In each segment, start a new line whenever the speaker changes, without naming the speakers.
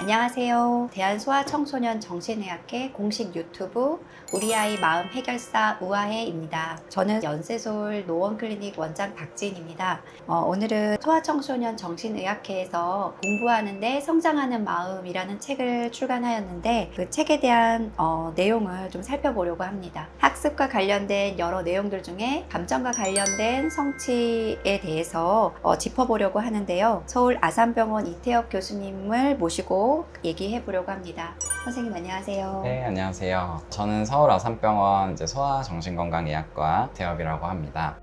안녕하세요. 대한소아청소년 정신의학회 공식 유튜브 우리 아이 마음 해결사 우아해입니다. 저는 연세솔 노원클리닉 원장 박지인입니다. 어, 오늘은 소아청소년 정신의학회에서 공부하는데 성장하는 마음이라는 책을 출간하였는데 그 책에 대한 어, 내용을 좀 살펴보려고 합니다. 학습과 관련된 여러 내용들 중에 감정과 관련된 성취에 대해서 어, 짚어보려고 하는데요. 서울 아산병원 이태혁 교수님을 모시고 얘기해 보려고 합니다. 선생님 안녕하세요.
네, 안녕하세요. 저는 서울 아산병원 이제 소아정신건강의학과 대업이라고 합니다.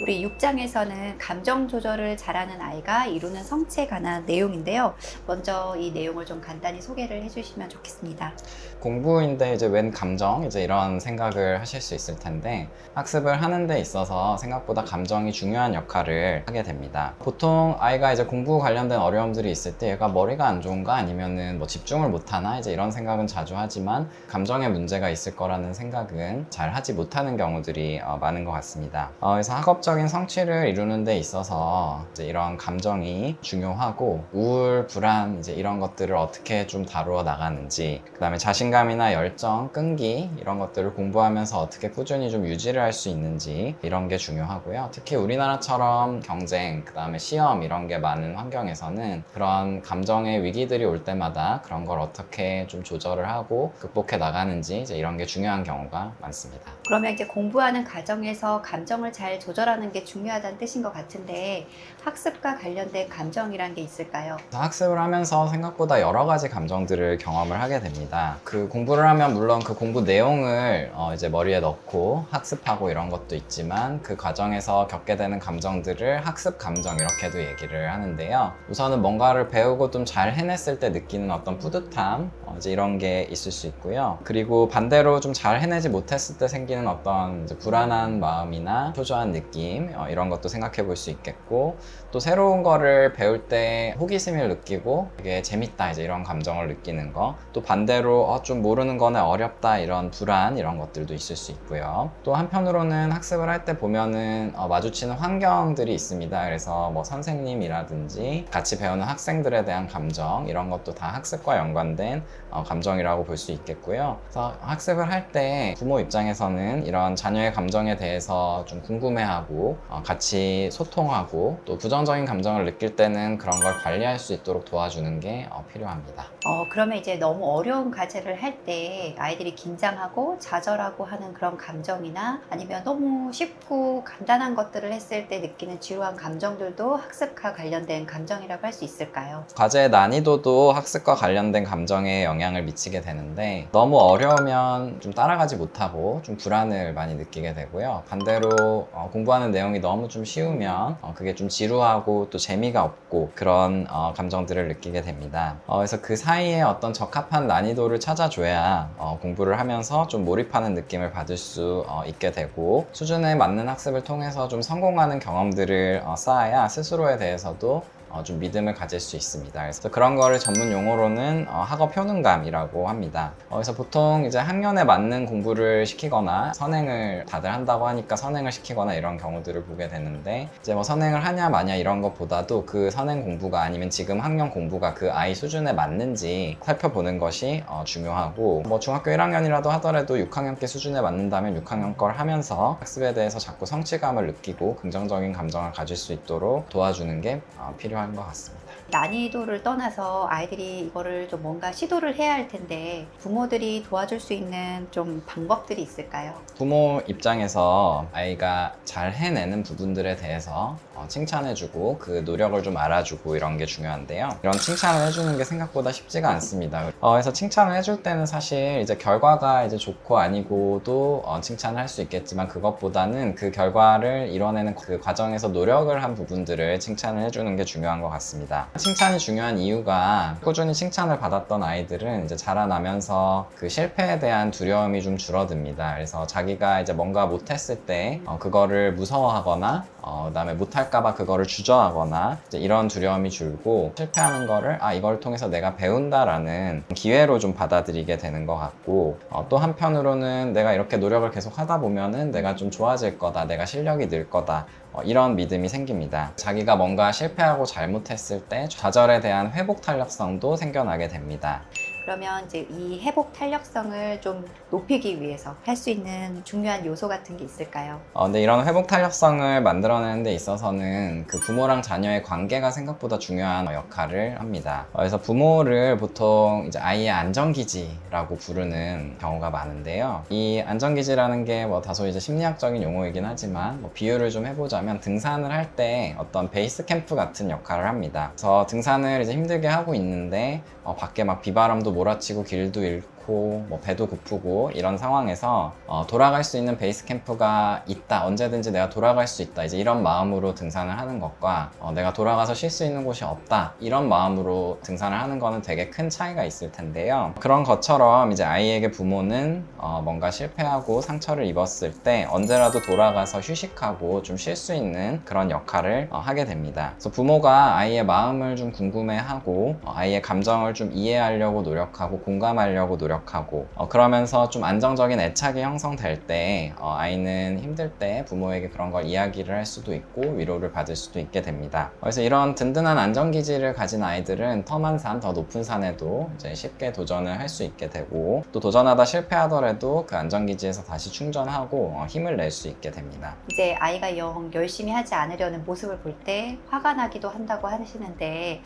우리 6장에서는 감정 조절을 잘하는 아이가 이루는 성취에 관한 내용인데요. 먼저 이 내용을 좀 간단히 소개를 해주시면 좋겠습니다.
공부인데 이제 웬 감정 이제 이런 생각을 하실 수 있을 텐데 학습을 하는 데 있어서 생각보다 감정이 중요한 역할을 하게 됩니다. 보통 아이가 이제 공부 관련된 어려움들이 있을 때 얘가 머리가 안 좋은가 아니면은 뭐 집중을 못 하나 이제 이런 생각은 자주 하지만 감정에 문제가 있을 거라는 생각은 잘 하지 못하는 경우들이 어, 많은 것 같습니다. 어, 그래서 학업 적인 성취를 이루는 데 있어서 이런 감정이 중요하고 우울, 불안 이제 이런 것들을 어떻게 좀 다루어 나가는지 그다음에 자신감이나 열정, 끈기 이런 것들을 공부하면서 어떻게 꾸준히 좀 유지를 할 수 있는지 이런 게 중요하고요. 특히 우리나라처럼 경쟁, 그다음에 시험 이런 게 많은 환경에서는 그런 감정의 위기들이 올 때마다 그런 걸 어떻게 좀 조절을 하고 극복해 나가는지 이제 이런 게 중요한 경우가 많습니다.
그러면 이제 공부하는 과정에서 감정을 잘 조절하는 게 중요하다는 뜻인 것 같은데 학습과 관련된 감정이란 게 있을까요?
학습을 하면서 생각보다 여러 가지 감정들을 경험을 하게 됩니다. 그 공부를 하면 물론 그 공부 내용을 어 이제 머리에 넣고 학습하고 이런 것도 있지만 그 과정에서 겪게 되는 감정들을 학습 감정 이렇게도 얘기를 하는데요. 우선은 뭔가를 배우고 좀 잘 해냈을 때 느끼는 어떤 뿌듯함 어 이제 이런 게 있을 수 있고요. 그리고 반대로 좀 잘 해내지 못했을 때 생기는 어떤 불안한 마음이나 초조한 느낌 어 이런 것도 생각해 볼 수 있겠고 또 새로운 거를 배울 때 호기심을 느끼고 되게 재밌다 이제 이런 감정을 느끼는 거. 또 반대로 어, 좀 모르는 거는 어렵다 이런 불안 이런 것들도 있을 수 있고요. 또 한편으로는 학습을 할 때 보면은 어, 마주치는 환경들이 있습니다. 그래서 뭐 선생님이라든지 같이 배우는 학생들에 대한 감정 이런 것도 다 학습과 연관된 어, 감정이라고 볼 수 있겠고요. 그래서 학습을 할 때 부모 입장에서는 이런 자녀의 감정에 대해서 좀 궁금해하고 어, 같이 소통하고 또 부정적인 감정을 느낄 때는 그런 걸 관리할 수 있도록 도와주는 게 어, 필요합니다.
어, 그러면 이제 너무 어려운 과제를 할 때 아이들이 긴장하고 좌절하고 하는 그런 감정이나 아니면 너무 쉽고 간단한 것들을 했을 때 느끼는 지루한 감정들도 학습과 관련된 감정이라고 할 수 있을까요?
과제의 난이도도 학습과 관련된 감정에 영향을 미치게 되는데 너무 어려우면 좀 따라가지 못하고 좀 불안을 많이 느끼게 되고요. 반대로 어, 공부하는 내용이 너무 좀 쉬우면 어, 그게 좀 지루하고 또 재미가 없고 그런 어, 감정들을 느끼게 됩니다. 어, 그래서 그 사이에 어떤 적합한 난이도를 찾아줘야 어, 공부를 하면서 좀 몰입하는 느낌을 받을 수 어, 있게 되고 수준에 맞는 학습을 통해서 좀 성공하는 경험들을 어, 쌓아야 스스로에 대해서도 어, 좀 믿음을 가질 수 있습니다. 그래서 그런 거를 전문 용어로는 어, 학업 효능감이라고 합니다. 어, 그래서 보통 이제 학년에 맞는 공부를 시키거나 선행을 다들 한다고 하니까 선행을 시키거나 이런 경우들을 보게 되는데 이제 뭐 선행을 하냐 마냐 이런 것보다도 그 선행 공부가 아니면 지금 학년 공부가 그 아이 수준에 맞는지 살펴보는 것이 어, 중요하고 뭐 중학교 1학년이라도 하더라도 6학년께 수준에 맞는다면 6학년 걸 하면서 학습에 대해서 자꾸 성취감을 느끼고 긍정적인 감정을 가질 수 있도록 도와주는 게 어, 필요 한 것 같습니다.
난이도를 떠나서 아이들이 이거를 좀 뭔가 시도를 해야 할 텐데 부모들이 도와줄 수 있는 좀 방법들이 있을까요?
부모 입장에서 아이가 잘 해내는 부분들에 대해서 어, 칭찬해주고 그 노력을 좀 알아주고 이런 게 중요한데요. 이런 칭찬을 해주는 게 생각보다 쉽지가 않습니다. 어, 그래서 칭찬을 해줄 때는 사실 이제 결과가 이제 좋고 아니고도 어, 칭찬을 할 수 있겠지만 그것보다는 그 결과를 이뤄내는 그 과정에서 노력을 한 부분들을 칭찬을 해주는 게 중요 한 것 같습니다. 칭찬이 중요한 이유가 꾸준히 칭찬을 받았던 아이들은 이제 자라나면서 그 실패에 대한 두려움이 좀 줄어듭니다. 그래서 자기가 이제 뭔가 못했을 때 어, 그거를 무서워하거나 어, 어, 그다음에 못할까봐 그거를 주저하거나 이런 두려움이 줄고 실패하는 거를 아 이걸 통해서 내가 배운다라는 기회로 좀 받아들이게 되는 것 같고 어, 또 한편으로는 내가 이렇게 노력을 계속 하다 보면은 내가 좀 좋아질 거다, 내가 실력이 늘 거다. 어, 이런 믿음이 생깁니다. 자기가 뭔가 실패하고 잘못했을 때 좌절에 대한 회복 탄력성도 생겨나게 됩니다.
그러면 이제 이 회복 탄력성을 좀 높이기 위해서 할 수 있는 중요한 요소 같은 게 있을까요?
어, 근데 이런 회복 탄력성을 만들어내는 데 있어서는 그 부모랑 자녀의 관계가 생각보다 중요한 역할을 합니다. 어, 그래서 부모를 보통 이제 아이의 안전기지라고 부르는 경우가 많은데요. 이 안전기지라는 게 뭐 다소 이제 심리학적인 용어이긴 하지만 뭐 비유를 좀 해보자면 등산을 할 때 어떤 베이스 캠프 같은 역할을 합니다. 그래서 등산을 이제 힘들게 하고 있는데 어, 밖에 막 비바람도 몰아치고 길도 잃고 뭐 배도 고프고 이런 상황에서 어, 돌아갈 수 있는 베이스 캠프가 있다. 언제든지 내가 돌아갈 수 있다. 이제 이런 마음으로 등산을 하는 것과 어, 내가 돌아가서 쉴 수 있는 곳이 없다. 이런 마음으로 등산을 하는 거는 되게 큰 차이가 있을 텐데요. 그런 것처럼 이제 아이에게 부모는 어, 뭔가 실패하고 상처를 입었을 때 언제라도 돌아가서 휴식하고 좀 쉴 수 있는 그런 역할을 어, 하게 됩니다. 그래서 부모가 아이의 마음을 좀 궁금해하고 어, 아이의 감정을 좀 이해하려고 노력하고 공감하려고 노력 하고 어, 그러면서 좀 안정적인 애착이 형성될 때 어, 아이는 힘들 때 부모에게 그런 걸 이야기를 할 수도 있고 위로를 받을 수도 있게 됩니다. 그래서 이런 든든한 안정기지를 가진 아이들은 험한 산, 더 높은 산에도 이제 쉽게 도전을 할 수 있게 되고 또 도전하다 실패하더라도 그 안정기지에서 다시 충전하고 어, 힘을 낼 수 있게 됩니다.
이제 아이가 영 열심히 하지 않으려는 모습을 볼 때 화가 나기도 한다고 하시는데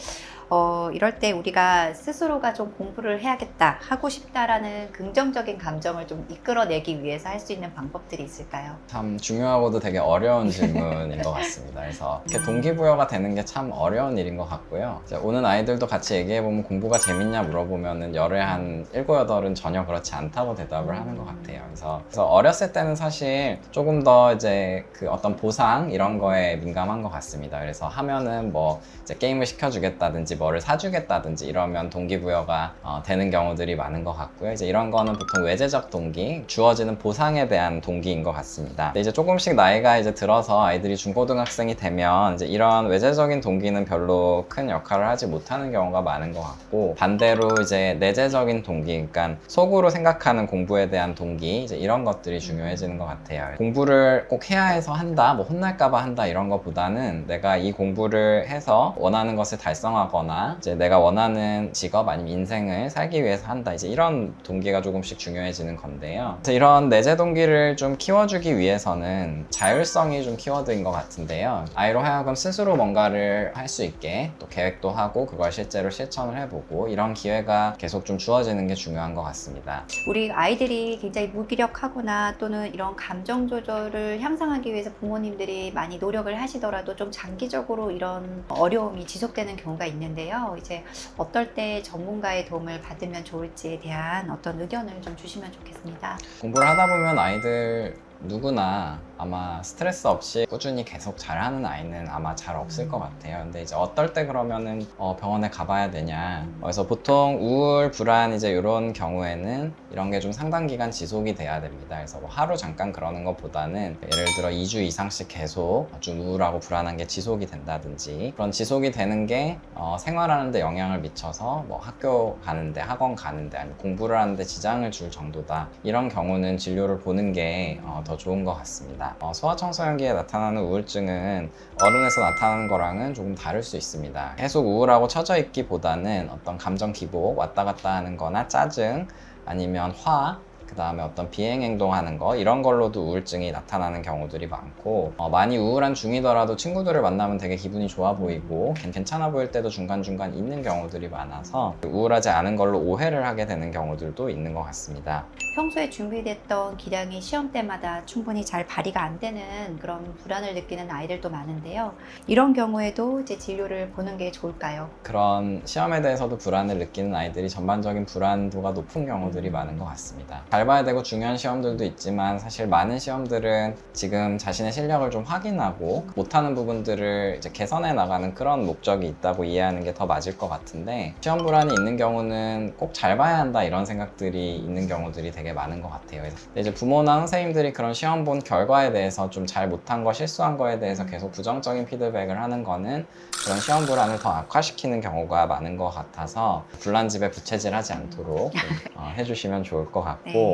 어, 이럴 때 우리가 스스로가 좀 공부를 해야겠다 하고 싶다라는 긍정적인 감정을 좀 이끌어내기 위해서 할 수 있는 방법들이 있을까요?
참 중요하고도 되게 어려운 질문인 것 같습니다. 그래서 이렇게 동기부여가 되는 게 참 어려운 일인 것 같고요. 이제 오는 아이들도 같이 얘기해보면 공부가 재밌냐 물어보면은 열에 한 일곱, 여덟은 전혀 그렇지 않다고 대답을 하는 것 같아요. 그래서, 그래서 어렸을 때는 사실 조금 더 이제 그 어떤 보상 이런 거에 민감한 것 같습니다. 그래서 하면은 뭐 이제 게임을 시켜주겠다든지 뭐를 사주겠다든지 이러면 동기부여가 어, 되는 경우들이 많은 것 같고요. 이제 이런 거는 보통 외재적 동기, 주어지는 보상에 대한 동기인 것 같습니다. 이제 조금씩 나이가 이제 들어서 아이들이 중고등학생이 되면 이제 이런 외재적인 동기는 별로 큰 역할을 하지 못하는 경우가 많은 것 같고 반대로 이제 내재적인 동기, 그러니까 속으로 생각하는 공부에 대한 동기 이제 이런 것들이 중요해지는 것 같아요. 공부를 꼭 해야 해서 한다, 뭐 혼날까봐 한다 이런 것보다는 내가 이 공부를 해서 원하는 것을 달성하거나 이제 내가 원하는 직업 아니면 인생을 살기 위해서 한다 이제 이런 동기가 조금씩 중요해지는 건데요. 이런 내재 동기를 좀 키워주기 위해서는 자율성이 좀 키워드인 것 같은데요. 아이로 하여금 스스로 뭔가를 할 수 있게 또 계획도 하고 그걸 실제로 실천을 해보고 이런 기회가 계속 좀 주어지는 게 중요한 것 같습니다.
우리 아이들이 굉장히 무기력하거나 또는 이런 감정 조절을 향상하기 위해서 부모님들이 많이 노력을 하시더라도 좀 장기적으로 이런 어려움이 지속되는 경우가 있는데 요. 이제 어떨 때 전문가의 도움을 받으면 좋을지에 대한 어떤 의견을 좀 주시면 좋겠습니다.
공부를 하다 보면 아이들 누구나 아마 스트레스 없이 꾸준히 계속 잘하는 아이는 아마 잘 없을 것 같아요. 근데 이제 어떨 때 그러면은 어, 병원에 가봐야 되냐. 그래서 보통 우울, 불안 이제 이런 경우에는 이런 게 좀 상당 기간 지속이 돼야 됩니다. 그래서 뭐 하루 잠깐 그러는 것보다는 예를 들어 2주 이상씩 계속 좀 우울하고 불안한 게 지속이 된다든지 그런 지속이 되는 게 어, 생활하는데 영향을 미쳐서 뭐 학교 가는데 학원 가는데 아니면 공부를 하는데 지장을 줄 정도다. 이런 경우는 진료를 보는 게 어, 더 좋은 것 같습니다. 어, 소아청소년기에 나타나는 우울증은 어른에서 나타나는 거랑은 조금 다를 수 있습니다. 계속 우울하고 처져 있기보다는 어떤 감정 기복 왔다 갔다 하는 거나 짜증 아니면 화 그 다음에 어떤 비행 행동하는 거 이런 걸로도 우울증이 나타나는 경우들이 많고 어, 많이 우울한 중이더라도 친구들을 만나면 되게 기분이 좋아 보이고 괜- 괜찮아 보일 때도 중간중간 있는 경우들이 많아서 우울하지 않은 걸로 오해를 하게 되는 경우들도 있는 것 같습니다.
평소에 준비됐던 기량이 시험 때마다 충분히 잘 발휘가 안 되는 그런 불안을 느끼는 아이들도 많은데요. 이런 경우에도 이제 진료를 보는 게 좋을까요?
그런 시험에 대해서도 불안을 느끼는 아이들이 전반적인 불안도가 높은 경우들이 많은 것 같습니다. 잘잘 봐야 되고 중요한 시험들도 있지만 사실 많은 시험들은 지금 자신의 실력을 좀 확인하고 못하는 부분들을 이제 개선해 나가는 그런 목적이 있다고 이해하는 게 더 맞을 것 같은데 시험 불안이 있는 경우는 꼭 잘 봐야 한다 이런 생각들이 있는 경우들이 되게 많은 것 같아요. 이제 부모나 선생님들이 그런 시험 본 결과에 대해서 좀 잘 못한 거 실수한 거에 대해서 계속 부정적인 피드백을 하는 거는 그런 시험 불안을 더 악화시키는 경우가 많은 것 같아서 불난 집에 부채질하지 않도록 좀, 어, 해주시면 좋을 것 같고
네.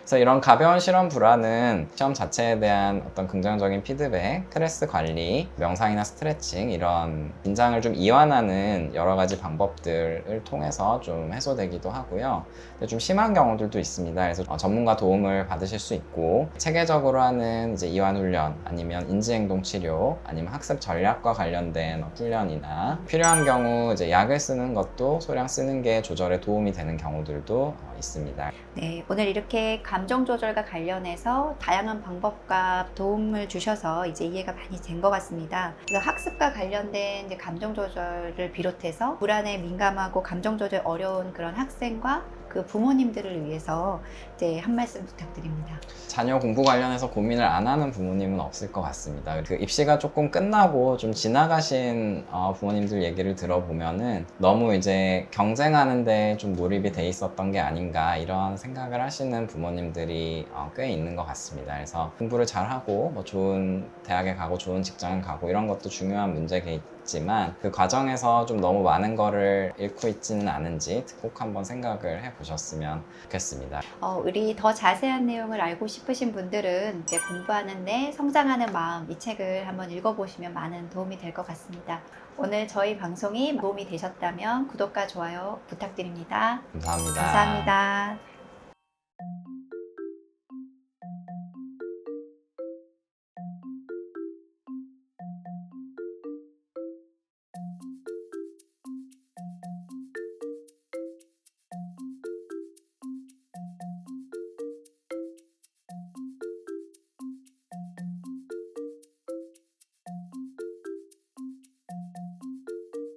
그래서 이런 가벼운 실험 불안은 시험 자체에 대한 어떤 긍정적인 피드백, 스트레스 관리, 명상이나 스트레칭 이런 긴장을 좀 이완하는 여러 가지 방법들을 통해서 좀 해소되기도 하고요. 근데 좀 심한 경우들도 있습니다. 그래서 어, 전문가 도움을 받으실 수 있고 체계적으로 하는 이제 이완 훈련 아니면 인지행동 치료 아니면 학습 전략과 관련된 어, 훈련이나 필요한 경우 이제 약을 쓰는 것도 소량 쓰는 게 조절에 도움이 되는 경우들도 어, 있습니다.
네, 오늘 이렇게 감정 조절과 관련해서 다양한 방법과 도움을 주셔서 이제 이해가 많이 된 것 같습니다. 그래서 학습과 관련된 이제 감정 조절을 비롯해서 불안에 민감하고 감정 조절 어려운 그런 학생과 그 부모님들을 위해서 이제 한 말씀 부탁드립니다.
자녀 공부 관련해서 고민을 안 하는 부모님은 없을 것 같습니다. 그 입시가 조금 끝나고 좀 지나가신 어, 부모님들 얘기를 들어보면은 너무 이제 경쟁하는데 좀 몰입이 돼 있었던 게 아닌가 이런 생각을 하시는 부모님들이 어, 꽤 있는 것 같습니다. 그래서 공부를 잘하고 뭐 좋은 대학에 가고 좋은 직장을 가고 이런 것도 중요한 문제겠 지만 그 과정에서 좀 너무 많은 거를 잃고 있지는 않은지 꼭 한번 생각을 해보셨으면 좋겠습니다.
어, 우리 더 자세한 내용을 알고 싶으신 분들은 이제 공부하는데 성장하는 마음 이 책을 한번 읽어보시면 많은 도움이 될 것 같습니다. 오늘 저희 방송이 도움이 되셨다면 구독과 좋아요 부탁드립니다.
감사합니다.
감사합니다.